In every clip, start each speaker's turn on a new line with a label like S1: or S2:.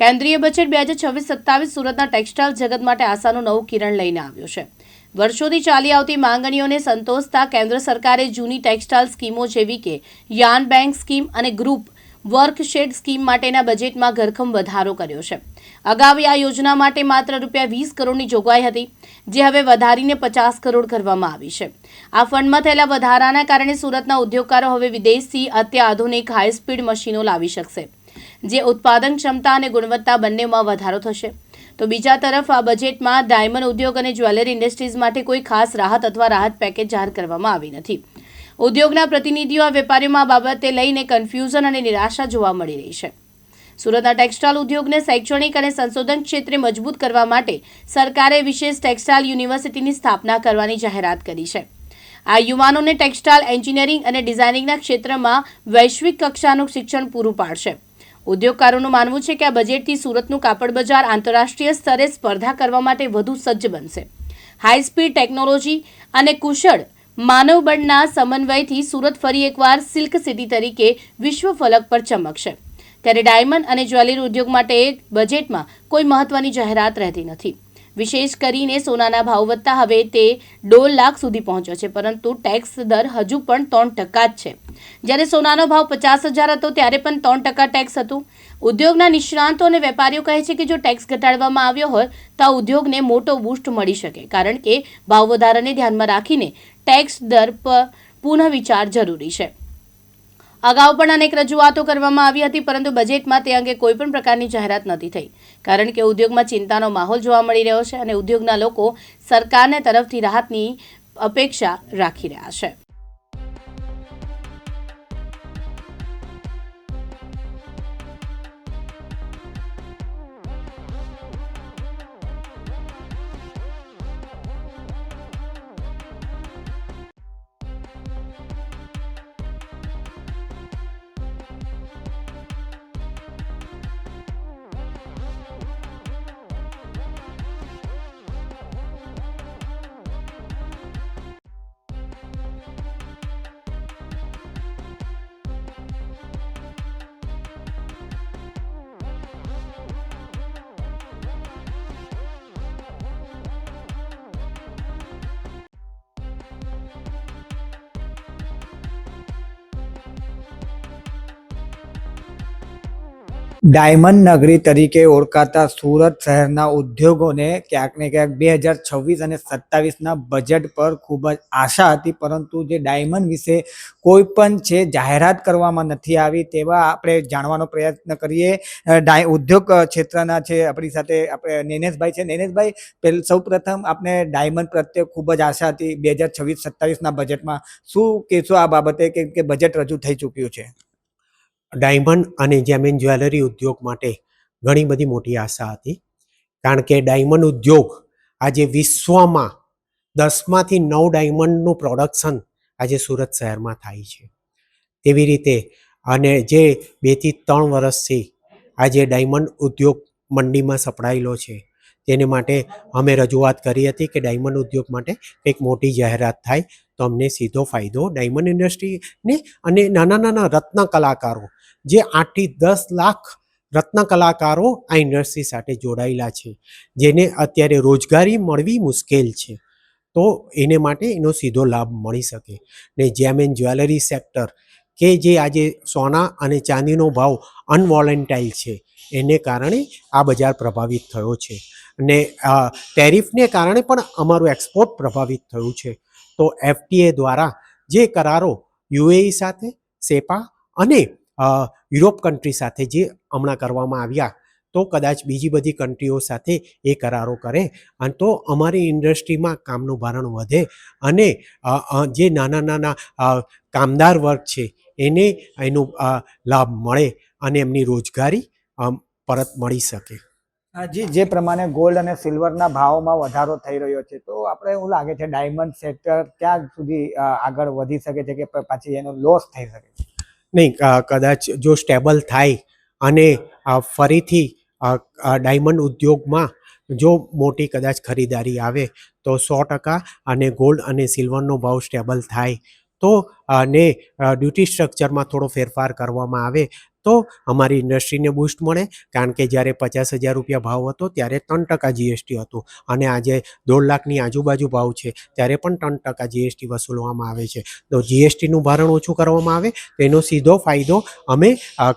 S1: કેન્દ્રીય બજેટ બે હજાર છવ્વીસ સત્તાવીસ સુરતના ટેક્સટાઇલ જગત માટે આશાનું નવું કિરણ લઈને આવ્યો છે. વર્ષોથી ચાલી આવતી માંગણીઓને સંતોષતા કેન્દ્ર સરકારે જૂની ટેક્સટાઇલ સ્કીમો જેવી કે યાન બેંક સ્કીમ અને ગ્રુપ વર્કશેડ સ્કીમ માટેના બજેટમાં ઘરખમ વધારો કર્યો છે. અગાઉ આ યોજના માટે માત્ર રૂપિયા વીસ કરોડની જોગવાઈ હતી, જે હવે વધારીને પચાસ કરોડ કરવામાં આવી છે. આ ફંડમાં થયેલા વધારાના કારણે સુરતના ઉદ્યોગકારો હવે વિદેશથી અત્યાધુનિક હાઈસ્પીડ મશીનો લાવી શકશે. જે ઉત્પાદન ક્ષમતા અને ગુણવત્તા બંનેમાં વધારો થશે. તો બીજા તરફ આ બજેટમાં ડાયમંડ ઉદ્યોગ અને જ્વેલરી ઇન્ડસ્ટ્રીઝ માટે કોઈ ખાસ રાહત અથવા રાહત પેકેજ જાહેર કરવામાં આવી નથી. ઉદ્યોગના પ્રતિનિધિઓ આ વેપારીઓમાં બાબતે લઈને કન્ફ્યુઝન અને નિરાશા જોવા મળી રહી છે. સુરતના ટેક્સટાઇલ ઉદ્યોગને શૈક્ષણિક અને સંશોધન ક્ષેત્રે મજબૂત કરવા માટે સરકારે વિશેષ ટેક્સટાઇલ યુનિવર્સિટીની સ્થાપના કરવાની જાહેરાત કરી છે. આ યુવાનોને ટેક્સટાઇલ એન્જિનિયરિંગ અને ડિઝાઇનિંગના ક્ષેત્રમાં વૈશ્વિક કક્ષાનું શિક્ષણ પૂરું પાડશે. ઉદ્યોગકારોનું માનવું છે કે આ બજેટથી સુરતનું કાપડ બજાર આંતરરાષ્ટ્રીય સ્તરે સ્પર્ધા કરવા માટે વધુ સજ્જ બનશે. હાઈ સ્પીડ ટેકનોલોજી અને કુશળ માનવબળના સમન્વયથી સુરત ફરી એકવાર સિલ્ક સિટી તરીકે વિશ્વ ફલક પર ચમકશે. ત્યારે ડાયમંડ અને જ્વેલરી ઉદ્યોગ માટે બજેટમાં કોઈ મહત્વની જાહેરાત રહેતી નથી. વિશેષ કરીને સોનાના ભાવ વધતા હવે તે દોઢ લાખ સુધી પહોંચ્યો છે, પરંતુ ટેક્સ દર હજુ પણ ત્રણ ટકા જ છે. જ્યારે સોનાનો ભાવ પચાસ હજાર હતો, ત્યારે પણ ત્રણ ટકા ટેક્સ હતું. ઉદ્યોગના નિષ્ણાંતો અને વેપારીઓ કહે છે કે જો ટેક્સ ઘટાડવામાં આવ્યો હોય, તો આ ઉદ્યોગને મોટો બૂસ્ટ મળી શકે, કારણ કે ભાવ વધારાને ધ્યાનમાં રાખીને ટેક્સ દર પર પુનઃ વિચાર જરૂરી છે. અગાઉ પણ અનેક રજૂઆતો કરવામાં આવી હતી, પરંતુ બજેટમાં તે અંગે કોઈપણ પ્રકારની જાહેરાત નથી થઈ. કારણ કે ઉદ્યોગમાં ચિંતાનો માહોલ જોવા મળી રહ્યો છે અને ઉદ્યોગના લોકો સરકારને તરફથી રાહતની અપેક્ષા રાખી રહ્યા છે.
S2: ડાયમંડ નગરી તરીકે ઓળખાતા સુરત શહેરના ઉદ્યોગોને ક્યાંક ને ક્યાંક બે હજાર છવ્વીસ અને સત્તાવીસના બજેટ પર ખૂબ જ આશા હતી, પરંતુ જે ડાયમંડ વિશે કોઈ પણ છે જાહેરાત કરવામાં નથી આવી તેવા આપણે જાણવાનો પ્રયત્ન કરીએ. ડાય, ઉદ્યોગ ક્ષેત્રના છે, આપણી સાથે આપણે નેનેશભાઈ છે. નેનેશભાઈ પહેલ સૌ પ્રથમ આપણે ડાયમંડ પ્રત્યે ખૂબ જ આશા હતી બે હજાર છવ્વીસ સત્તાવીસના બજેટમાં શું કહેશો આ બાબતે? કેમ કે બજેટ રજૂ થઈ ચૂક્યું છે.
S3: ડાયમંડ અને જેમિન જ્વેલરી ઉદ્યોગ માટે ઘણી બધી મોટી આશા હતી. કારણ કે ડાયમંડ ઉદ્યોગ આજે વિશ્વમાં દસમાંથી નવ ડાયમંડનું પ્રોડક્શન આજે સુરત શહેરમાં થાય છે. તેવી રીતે અને જે બેથી ત્રણ વર્ષથી આજે ડાયમંડ ઉદ્યોગ મંડીમાં સપડાયેલો છે. તેને માટે અમે રજૂઆત કરી હતી કે ડાયમંડ ઉદ્યોગ માટે કંઈક મોટી જાહેરાત થાય તો અમને સીધો ફાયદો ડાયમંડ ઇન્ડસ્ટ્રીને અને નાના નાના રત્ન કલાકારો, જે આઠથી દસ લાખ રત્ન કલાકારો આ ઇન્ડસ્ટ્રી સાથે જોડાયેલા છે, જેને અત્યારે રોજગારી મળવી મુશ્કેલ છે, તો એને માટે એનો સીધો લાભ મળી શકે. ને જેમ એન જ્વેલરી સેક્ટર કે જે આજે સોના અને ચાંદીનો ભાવ અનવોલેન્ટાઇલ છે, એને કારણે આ બજાર પ્રભાવિત થયો છે. અને ટેરિફને કારણે પણ અમારું એક્સપોર્ટ પ્રભાવિત થયું છે. તો એફટીએ દ્વારા જે કરારો યુએઈ સાથે, સેપા અને યુરોપ કન્ટ્રી સાથે જે હમણાં કરવામાં આવ્યા, તો કદાચ બીજી બધી કન્ટ્રીઓ સાથે એ કરારો કરે. અને તો અમારી ઇન્ડસ્ટ્રીમાં કામનું ભારણ વધે અને જે નાના નાના કામદાર વર્ગ છે, એને એનો લાભ મળે અને એમની રોજગારી પરત મળી શકે.
S2: જી, જે પ્રમાણે ગોલ્ડ અને સિલ્વરના ભાવમાં વધારો થઈ રહ્યો છે, તો આપણે એવું લાગે છે ડાયમંડ સેક્ટર ક્યાં સુધી આગળ વધી શકે છે કે પછી એનો લોસ થઈ શકે છે?
S3: નહીં કદાચ જો સ્ટેબલ થાય અને ફરીથી ડાયમંડ ઉદ્યોગમાં જો મોટી કદાચ ખરીદારી આવે, તો સો ટકા અને ગોલ્ડ અને સિલ્વરનો ભાવ સ્ટેબલ થાય. તો, અને ડ્યુટી સ્ટ્રક્ચરમાં થોડો ફેરફાર કરવામાં આવે તો અમારી ઇન્ડસ્ટ્રીને બૂસ્ટ મળે. કારણ કે જ્યારે પચાસ હજાર રૂપિયા ભાવ હતો, ત્યારે ત્રણ ટકા જીએસટી હતું. અને આજે દોઢ લાખની આજુબાજુ ભાવ છે, ત્યારે પણ ત્રણ ટકા જીએસટી વસૂલવામાં આવે છે. તો જીએસટીનું ભારણ ઓછું કરવામાં આવે તેનો સીધો ફાયદો અમે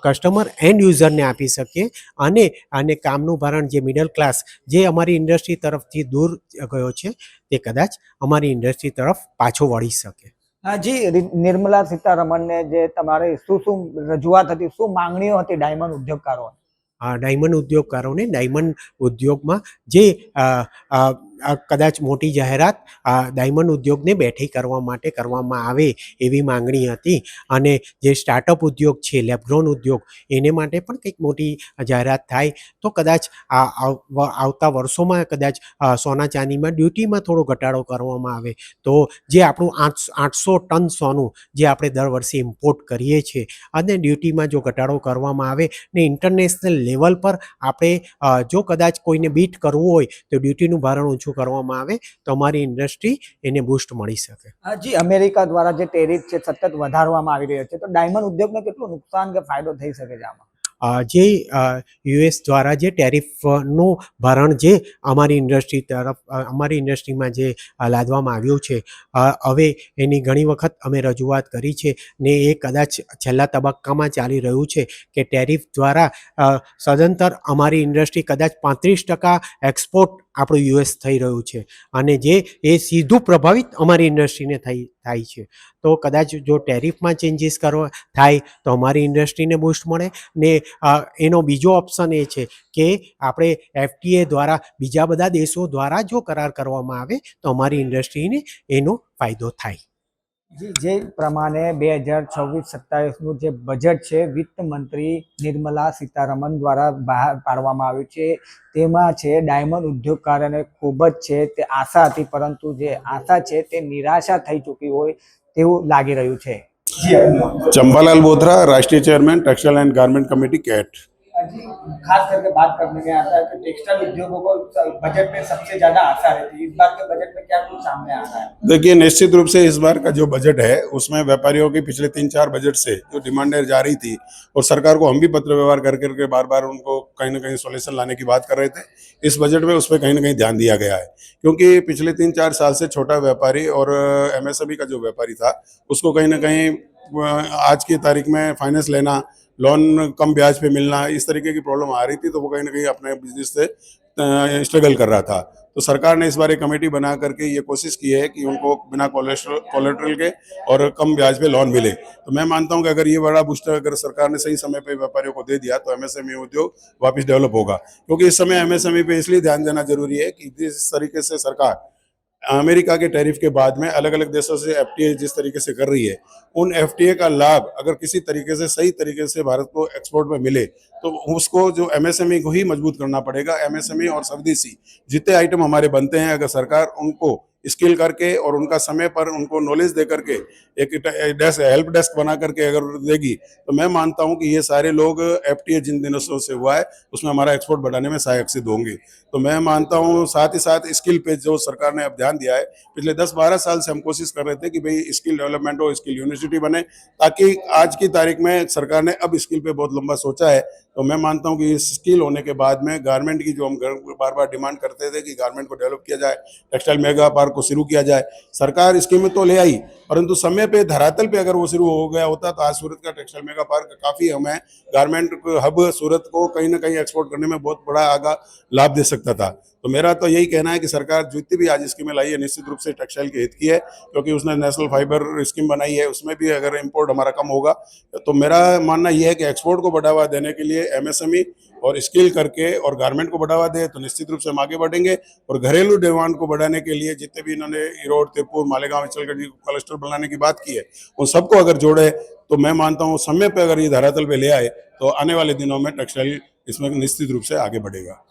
S3: કસ્ટમર એન્ડ યુઝરને આપી શકીએ. અને અને કામનું ભારણ જે મિડલ ક્લાસ જે અમારી ઇન્ડસ્ટ્રી તરફથી દૂર ગયો છે, તે કદાચ અમારી ઇન્ડસ્ટ્રી તરફ પાછો વળી શકે.
S2: જી નિર્મલા સીતારમણને જે તમારે શું શું રજૂઆત હતી, શું માંગણીઓ હતી ડાયમંડ ઉદ્યોગકારો
S3: ડાયમંડ ઉદ્યોગકારોને ડાયમંડ ઉદ્યોગમાં જે કદાચ મોટી જાહેરાત આ ડાયમંડ ઉદ્યોગને બેઠી કરવા માટે કરવામાં આવે એવી માંગણી હતી. અને જે સ્ટાર્ટઅપ ઉદ્યોગ છે લેબગ્રોન ઉદ્યોગ, એને માટે પણ કંઈક મોટી જાહેરાત થાય. તો કદાચ આ આવતા વર્ષોમાં કદાચ સોના ચાંદીમાં ડ્યુટીમાં થોડો ઘટાડો કરવામાં આવે. તો જે આપણું આઠ, આઠસો ટન સોનું જે આપણે દર વર્ષે ઇમ્પોર્ટ કરીએ છીએ, અને ડ્યુટીમાં જો ઘટાડો કરવામાં આવે ને ઇન્ટરનેશનલ લેવલ પર આપણે જો કદાચ કોઈને બીટ કરવું હોય, તો ડ્યુટીનું ભારણ ઓછું કરવામાં આવે તો અમારી ઇન્ડસ્ટ્રી એને બૂસ્ટ મળી શકે.
S2: જી અમેરિકા દ્વારા જે ટેરિફ છે સતત વધારવામાં આવી રહ્યો છે તો ડાયમંડ ઉદ્યોગને કેટલું નુકસાન કે ફાયદો થઈ શકે છે આમાં?
S3: જે યુએસ દ્વારા જે ટેરિફનું ભારણ જે અમારી ઇન્ડસ્ટ્રી તરફ અમારી ઇન્ડસ્ટ્રીમાં જે લાદવામાં આવ્યું છે હવે એની ઘણી વખત અમે રજૂઆત કરી છે ને એ કદાચ છેલ્લા તબક્કામાં ચાલી રહ્યું છે કે ટેરિફ દ્વારા સદંતર અમારી ઇન્ડસ્ટ્રી કદાચ પાંત્રીસ ટકા એક્સપોર્ટ આપણું યુએસ થઈ રહ્યું છે. અને જે એ સીધું પ્રભાવિત અમારી ઇન્ડસ્ટ્રીને થઈ, થાય છે. તો કદાચ જો ટેરિફમાં ચેન્જીસ કરવા, થાય, તો અમારી ઇન્ડસ્ટ્રીને બૂસ્ટ મળે. ને એનો બીજો ઓપ્શન એ છે કે આપણે એફટીએ દ્વારા, બીજા બધા દેશો દ્વારા જો કરાર કરવામાં આવે, તો અમારી ઇન્ડસ્ટ્રીને એનો ફાયદો થાય.
S2: જે પ્રમાણે બે હજાર છવ્વીસ સત્તાવીસનું જે બજેટ છે, વિત્ત મંત્રી નિર્મલા સીતારમણ દ્વારા બહાર પાડવામાં આવ્યું છે. તેમાં છે, ડાયમંડ ઉદ્યોગકારોને ખૂબ જ છે, તે આશા હતી, પરંતુ જે આશા છે, તે નિરાશા થઈ ચૂકી હોય તેવું લાગી રહ્યું છે.
S4: ચંપાલાલ બોથરા રાષ્ટ્રીય chairman, textile and garment committee, CAIT.
S2: जी, खास करके बात करने में आता है कि टेक्सटाइल उद्योगों को बजट में सबसे ज़्यादा आशा रहती है। इस बार के बजट में क्या कुछ सामने आ रहा है?
S4: देखिए, निश्चित रूप से इस बार का जो बजट है, उसमें व्यापारियों की पिछले तीन चार बजट से जो डिमांडें जा रही थी, और सरकार को हम भी पत्र व्यवहार कर करके बार बार उनको कहीं ना कहीं सोल्यूशन लाने की बात कर रहे थे, इस बजट में उस पर कहीं ना कहीं ध्यान दिया गया है। क्योंकि पिछले तीन चार साल से छोटा व्यापारी और एमएसएमई का जो व्यापारी था, उसको कहीं ना कहीं आज की तारीख में फाइनेंस लेना लोन कम ब्याज पे मिलना, इस तरीके की प्रॉब्लम आ रही थी तो वो कहीं ना कहीं अपने बिज़नेस से स्ट्रगल कर रहा था। तो सरकार ने इस बार एक कमेटी बना करके ये कोशिश की है कि उनको बिना कोलेट्रल के और कम ब्याज पे लोन मिले। तो मैं मानता हूँ कि अगर ये बड़ा बूस्टर अगर सरकार ने सही समय पे व्यापारियों को दे दिया तो एमएसएमई उद्योग वापस डेवलप होगा। क्योंकि इस समय एमएसएमई पे इसलिए ध्यान देना ज़रूरी है कि जिस तरीके से सरकार अमेरिका के टैरिफ के बाद में अलग अलग देशों से एफटीए जिस तरीके से कर रही है, उन एफटीए का लाभ अगर किसी तरीके से, सही तरीके से भारत को एक्सपोर्ट में मिले तो उसको जो एमएसएमई को ही मज़बूत करना पड़ेगा। एमएसएमई और स्वदेशी जितने आइटम हमारे बनते हैं, अगर सरकार उनको स्किल करके और उनका समय पर उनको नॉलेज दे करके एक डेस्क हेल्प डेस्क बना करके अगर देगी तो मैं मानता हूँ कि ये सारे लोग एफटीए जिन दिनों से हुआ है, उसमें हमारा एक्सपोर्ट बढ़ाने में सहायक सिद्ध होंगे। तो मैं मानता हूँ साथ ही साथ स्किल पे जो सरकार ने अब ध्यान दिया है, पिछले दस बारह साल से हम कोशिश कर रहे थे कि भाई स्किल डेवलपमेंट हो स्किल यूनिवर्सिटी बने, ताकि आज की तारीख में सरकार ने अब स्किल पे बहुत लंबा सोचा है। तो मैं मानता हूँ कि स्किल होने के बाद में गारमेंट की जो हम बार बार डिमांड करते थे कि गारमेंट को डेवलप किया जाए टेक्सटाइल मेगा पार्क को शुरू किया जाए सरकार स्कीम तो ले आई परंतु समय पे, धरातल पे अगर वो शुरू हो गया होता तो आज सूरत का टेक्सटाइल मेगा पार्क काफ़ी हमें गारमेंट हब सूरत को कहीं ना कहीं एक्सपोर्ट करने में बहुत बड़ा आगा लाभ दे सकता था। तो मेरा तो यही कहना है कि सरकार जितनी भी आज स्कीमें लाई है, निश्चित रूप से टेक्सटाइल के हित की है, क्योंकि उसने नेशनल फाइबर स्कीम बनाई है, उसमें भी अगर इम्पोर्ट हमारा कम होगा तो मेरा मानना यह है कि एक्सपोर्ट को बढ़ावा देने के लिए एमएसएमई और स्किल करके और गारमेंट को बढ़ावा दे तो निश्चित रूप से हम आगे बढ़ेंगे। और घरेलू डिमांड को बढ़ाने के लिए जितने भी इन्होंने इरोड तिरपुर, मालेगांव चलगढ़ क्लस्टर बनाने की बात की है उन सबको अगर जोड़े तो मैं मानता हूँ समय पे अगर ये धरातल पे ले आए तो आने वाले दिनों में टेक्सटाइल इसमें निश्चित रूप से आगे बढ़ेगा।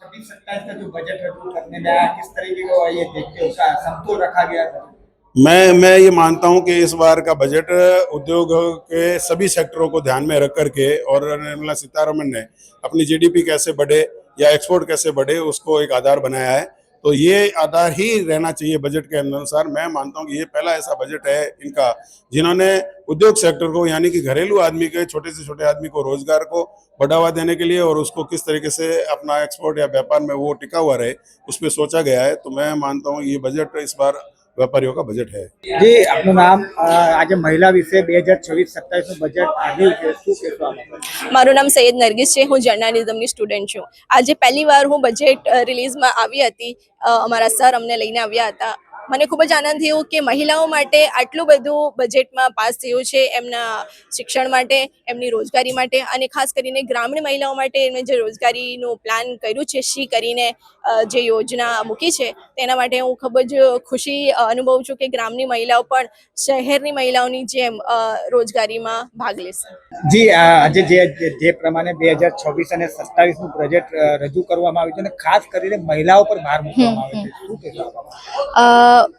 S2: में आया किस तरीके को ये देखते उसका समतोल रखा गया था
S4: मैं मैं ये मानता हूँ कि इस बार का बजट उद्योग के सभी सेक्टरों को ध्यान में रख करके और निर्मला सीतारमन ने अपनी जीडीपी कैसे बढ़े या एक्सपोर्ट कैसे बढ़े उसको एक आधार बनाया है। तो ये आधार ही रहना चाहिए बजट के अनुसार। मैं मानता हूँ कि ये पहला ऐसा बजट है इनका, जिन्होंने उद्योग सेक्टर को, यानी कि घरेलू आदमी के, छोटे से छोटे आदमी को रोज़गार को बढ़ावा देने के लिए और उसको किस तरीके से अपना एक्सपोर्ट या व्यापार में वो टिका हुआ रहे, उस पर सोचा गया है। तो मैं मानता हूँ ये बजट इस बार व्यापारियों का बजट है
S2: જી આપનું નામ અ, આજે મહિલા વિશે બે હજાર છવ્વીસ સત્તાવીસનું બજેટ આવ્યું છે શું કહેશો આ બાબતે?
S5: મારું નામ સૈયદ નરગીસ છે હું જર્નાલિઝમની સ્ટુડન્ટ છું આજે પહેલી વાર હું બજેટ અ, રિલીઝમાં આવી હતી અ, અમારા સર અમને લઈને આવ્યા હતા મને ખૂબ જ આનંદ થયો કે મહિલાઓ માટે આટલું બધું બજેટમાં પાસ થયું છે એમના શિક્ષણ માટે એમની રોજગારી માટે અને ખાસ કરીને ગ્રામીણ મહિલાઓ માટે એમણે જે રોજગારીનું પ્લાન કર્યું છે શી કરીને અ, જે યોજના મૂકી છે તેના માટે હું ખૂબ જ ખુશી અનુભવું છું કે ગ્રામની મહિલાઓ પણ શહેરની મહિલાઓની જેમ અ, રોજગારીમાં ભાગ લેશે.
S2: જી આજે જે જે- પ્રમાણે બે હજાર છવ્વીસ અને સત્તાવીસનું બજેટ રજૂ કરવામાં આવ્યું છે અને ખાસ કરીને મહિલાઓ પર ભાર મૂકવામાં છે. શું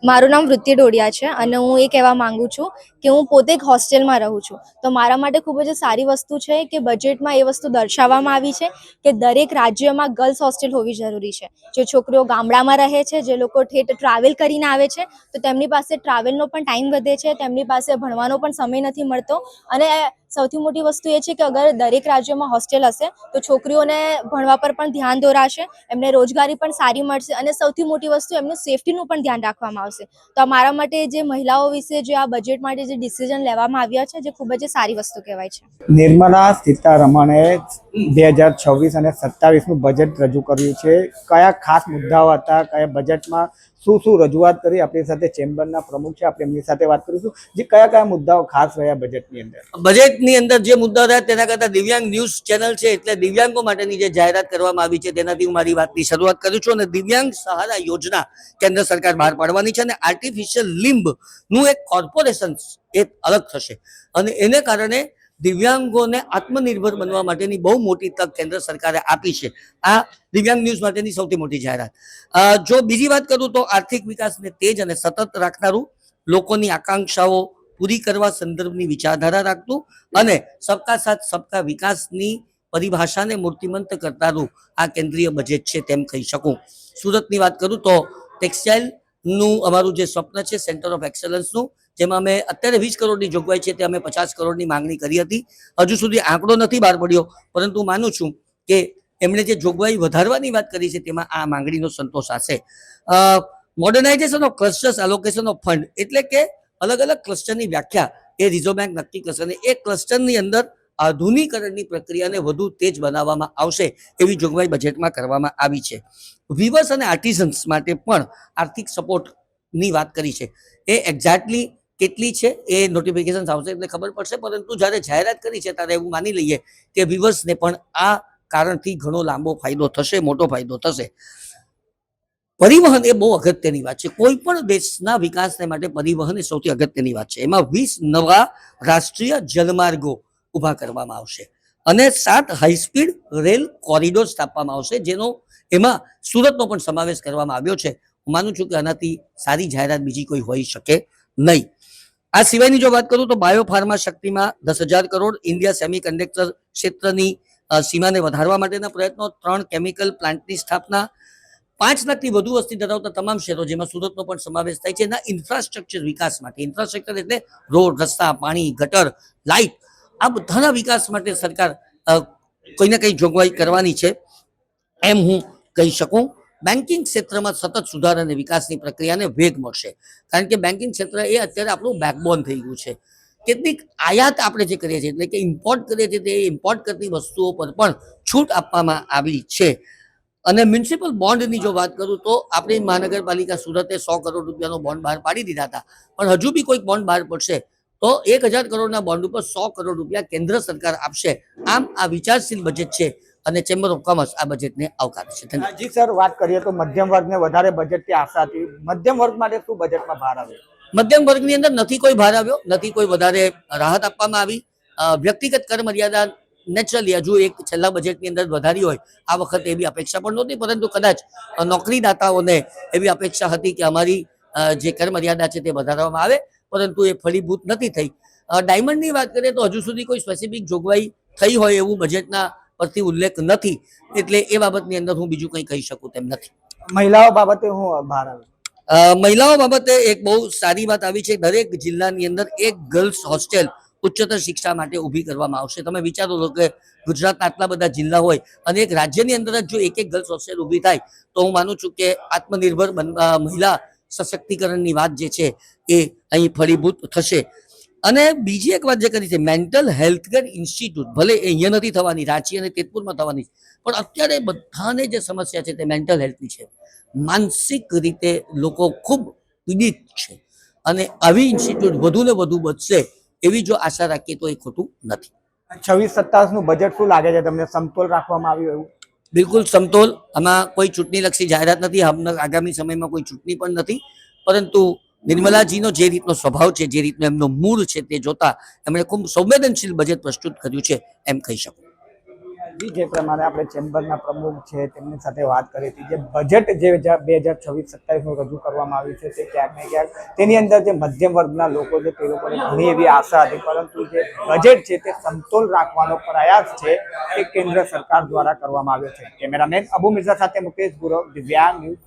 S6: મારું નામ વૃત્તિ ડોડિયા છે અને હું એ કહેવા માંગુ છું કે હું પોતે એક હોસ્ટેલમાં રહું છું. તો મારા માટે ખૂબ જ સારી વસ્તુ છે કે બજેટમાં એ વસ્તુ દર્શાવવામાં આવી છે કે દરેક રાજ્યમાં ગર્લ્સ હોસ્ટેલ હોવી જરૂરી છે. જે છોકરીઓ ગામડામાં રહે છે, જે લોકો ઠેઠ ટ્રાવેલ કરીને આવે છે, તો તેમની પાસે ટ્રાવેલનો પણ ટાઈમ વધે છે, તેમની પાસે ભણવાનો પણ સમય નથી મળતો. અને સૌથી મોટી વસ્તુ એ છે કે અગર દરેક રાજ્યમાં હોસ્ટેલ હશે તો છોકરીઓને ભણવા પર પણ ધ્યાન દોરાશે એમને રોજગારી પણ સારી મળશે અને સૌથી મોટી વસ્તુ એમનું સેફટીનું પણ ધ્યાન રાખવામાં આવશે. તો મારા માટે જે મહિલાઓ વિશે જે આ બજેટ માટે જે ડિસિઝન લેવામાં આવ્યા છે જે ખૂબ જ સારી વસ્તુ કહેવાય છે.
S2: નિર્મલા સીતારમણે બે હજાર છવ્વીસ અને સત્તાવીસનું બજેટ રજૂ કર્યું છે. કયા ખાસ મુદ્દાઓ હતા કયા બજેટમાં શું શું રજૂઆત કરી આપણી સાથે ચેમ્બરના પ્રમુખ છે આપણે એમની સાથે વાત કરીશું. જે કયા કયા મુદ્દાઓ ખાસ રહ્યા બજેટની અંદર?
S7: બજેટની અંદર જે મુદ્દા હતા તેના કરતા દિવ્યાંગ ન્યૂઝ ચેનલ છે એટલે દિવ્યાંગો માટેની જે જાહેરાત કરવામાં આવી છે તેનાથી હું મારી વાતની શરૂઆત કરું છું અને દિવ્યાંગ સહારા યોજના કેન્દ્ર સરકાર બહાર પાડવાની છે અને આર્ટિફિશિયલ લિમ્બનું એક કોર્પોરેશન એ અલગ થશે. અને એને કારણે દિવ્યાંગોને આત્મનિર્ભર બનવા માટેની બહુ મોટી તક કેન્દ્ર સરકારે આપી છે. આ દિવ્યાંગ ન્યૂઝ માટેની સૌથી મોટી જાહેરાત. જો બીજી વાત કરું તો આર્થિક વિકાસને તેજ અને સતત રાખનારું લોકોની આકાંક્ષાઓ પૂરી કરવા સંદર્ભની વિચારધારા રાખતું અને સબકા સાથ સબકા વિકાસની પરિભાષાને મૂર્તિમંત કરનારું આ કેન્દ્રીય બજેટ છે તેમ કહી શકું. સુરતની વાત કરું તો ટેક્સટાઇલનું અમારું જે સ્વપ્ન છે સેન્ટર ઓફ એક્સલન્સનું જેમાં અમે અત્યારે વીસ કરોડની જોગવાઈ છે, તે અમે પચાસ કરોડની માંગણી કરી હતી. હજુ સુધી આંકડો નથી બહાર પડ્યો, પરંતુ માનું છું કે એમણે જે જોગવાઈ વધારવાની વાત કરી છે, તેમાં આ માંગણીનો સંતોષ હશે. Modernisation of clusters allocation of fund એટલે કે અલગ અલગ ક્લસ્ટરની વ્યાખ્યા એ રિઝર્વ બેંક નક્કી કરશે અને એ ક્લસ્ટરની અંદર આધુનિકરણની પ્રક્રિયાને વધુ તેજ બનાવવામાં આવશે એવી જોગવાઈ બજેટમાં કરવામાં આવી છે. વિવર્સ અને આર્ટિઝન્સ માટે પણ આર્થિક સપોર્ટની વાત કરી છે. એ એક્ઝેક્ટલી કેટલી છે એ નોટિફિકેશન આવશે એટલે ખબર પડશે, પરંતુ જ્યારે જાહેરાત કરી છે ત્યારે એવું માની લઈએ કે વિવર્સને પણ આ કારણથી ઘણો લાંબો ફાયદો થશે, મોટો ફાયદો થશે. પરિવહન એ બહુ અગત્યની વાત છે. કોઈ પણ દેશના વિકાસને માટે પરિવહન એ સૌથી અગત્યની વાત છે. એમાં વીસ નવા રાષ્ટ્રીય જલમાર્ગો ઊભા કરવામાં આવશે અને સાત હાઈસ્પીડ રેલ કોરિડોર સ્થાપવામાં આવશે, જેનો એમાં સુરતનો પણ સમાવેશ કરવામાં આવ્યો છે. હું માનું છું કે આનાથી સારી જાહેરાત બીજી કોઈ હોઈ શકે નહીં. આ સિવાયની જો વાત કરું તો બાયો ફાર્મા શક્તિમાં દસ હજાર કરોડ, ઇન્ડિયા સેમી કન્ડક્ટર ક્ષેત્રની સીમાને વધારવા માટેના પ્રયત્નો, ત્રણ કેમિકલ પ્લાન્ટની સ્થાપના પાંચ લાખથી વધુ વસ્તી ધરાવતા તમામ શહેરો જેમાં સુરતનો પણ સમાવેશ થાય છે. એના ઇન્ફ્રાસ્ટ્રક્ચર વિકાસ માટે. ઇન્ફ્રાસ્ટ્રક્ચર એટલે રોડ, રસ્તા, પાણી, ગટર લાઇટ આ બધાના વિકાસ માટે સરકાર કંઈ ને કંઈ જોગવાઈ કરવાની છે એમ હું કહી શકું. બેન્કિંગ ક્ષેત્રમાં સતત સુધાર અને વિકાસની પ્રક્રિયાને વેગ મળશે. કારણ કે બેન્કિંગ ક્ષેત્ર એ અત્યારે આપણું બેકબોન થઈ ગયું છે. કેટલીક આયાત આપણે જે કરીએ છીએ, એટલે કે ઇમ્પોર્ટ કરીએ છીએ, તે ઇમ્પોર્ટ કરતી વસ્તુઓ પર પણ છૂટ આપવામાં આવી છે. અને મ્યુનિસિપલ બોન્ડની જો વાત કરું તો આપણી મહાનગરપાલિકા સુરતે સો કરોડ રૂપિયાનો બોન્ડ બહાર પાડી દીધા હતા. પણ હજુ બી કોઈક બોન્ડ બહાર પડશે તો એક હજાર કરોડના બોન્ડ ઉપર સો કરોડ રૂપિયા કેન્દ્ર સરકાર આપશે. આમ આ વિચારશીલ બજેટ છે અને ચેમ્બર ઓફ કોમર્સ આ બજેટને આવકારે છે.
S2: જી સર વાત કરીએ તો મધ્યમ વર્ગને વધારે બજેટથી આશા હતી. મધ્યમ વર્ગ માટે શું બજેટમાં ભાર આવ્યો?
S7: મધ્યમ વર્ગની અંદર નથી કોઈ ભાર આવ્યો નથી કોઈ વધારે રાહત આપવામાં આવી. વ્યક્તિગત કર મર્યાદા નેચરલી હજુ એક છેલ્લા બજેટની અંદર વધારી હોય આ વખતે એવી અપેક્ષા પણ નહોતી પરંતુ કદાચ નોકરીદાતાઓને એવી અપેક્ષા હતી કે અમારી જે કરમર્યાદા છે તે વધારવામાં આવે પરંતુ એ ફળીભૂત નથી થઈ. ડાયમંડની વાત કરીએ તો હજુ સુધી કોઈ સ્પેસિફિક જોગવાઈ થઈ હોય એવું બજેટના પરથી ઉલ્લેખ નથી એટલે એ બાબતની અંદર હું બીજું કંઈ કહી શકું તેમ નથી.
S2: મહિલાઓ બાબતે હું બહાર આવ્યું
S7: મહિલાઓ બાબતે એક બહુ સારી વાત આવી છે. દરેક જિલ્લાની અંદર એક ગર્લ્સ હોસ્ટેલ ઉચ્ચતર શિક્ષા માટે ઊભી કરવામાં આવશે. તમે વિચારો છો કે ગુજરાતના આટલા બધા જિલ્લા હોય અને એક રાજ્યની અંદર જ જો એક એક ગર્લ્સ હોસ્ટેલ ઊભી થાય, તો હું માનું છું કે આત્મનિર્ભર મહિલા સશક્તિકરણની વાત જે છે એ અહીં ફળીભૂત થશે. અને બીજી એક વાત જે કરી છે મેન્ટલ હેલ્થ કેર ઇન્સ્ટિટ્યૂટ ભલે એ અહીંયા નથી થવાની, રાંચી અને તેજપુરમાં થવાની, પણ અત્યારે બધાને જે સમસ્યા છે તે મેન્ટલ હેલ્થની છે. માનસિક રીતે લોકો ખૂબ પીડિત છે. અને આવી ઇન્સ્ટિટ્યૂટ વધુ ને વધુ વધશે એવી જો આશા રાખીએ તો એ ખોટું નથી.
S2: છવ્વીસ સત્તાવીસનું બજેટ શું લાગે છે તમને? સમતોલ રાખવામાં આવ્યું એવું?
S7: બિલકુલ સમતોલ. આમાં કોઈ ચૂંટણીલક્ષી જાહેરાત નથી. આગામી સમયમાં કોઈ ચૂંટણી પણ નથી. પરંતુ નિર્મલાજીનો જે રીતનો સ્વભાવ છે જે રીતનો એમનો મૂળ છે તે જોતા એમણે ખૂબ સંવેદનશીલ બજેટ પ્રસ્તુત કર્યું છે એમ કહી શકું.
S2: જી, જે પ્રમાણે આપણે ચેમ્બરના પ્રમુખ છે, તેમની સાથે વાત કરી હતી, જે બજેટ જે બે હજાર છવ્વીસ સત્તાવીસનું રજૂ કરવામાં આવ્યું છે, તે ક્યાંક ને ક્યાંક તેની અંદર જે મધ્યમ વર્ગના લોકો છે, તે લોકોને ઘણી એવી આશા હતી, પરંતુ જે બજેટ છે, તે સમતોલ રાખવાનો પ્રયાસ છે એ કેન્દ્ર સરકાર દ્વારા કરવામાં આવ્યો છે. કેમેરામેન અબુ મિર્ઝા સાથે મુકેશ ગુરવ દિવ્યાંગ ન્યૂઝ.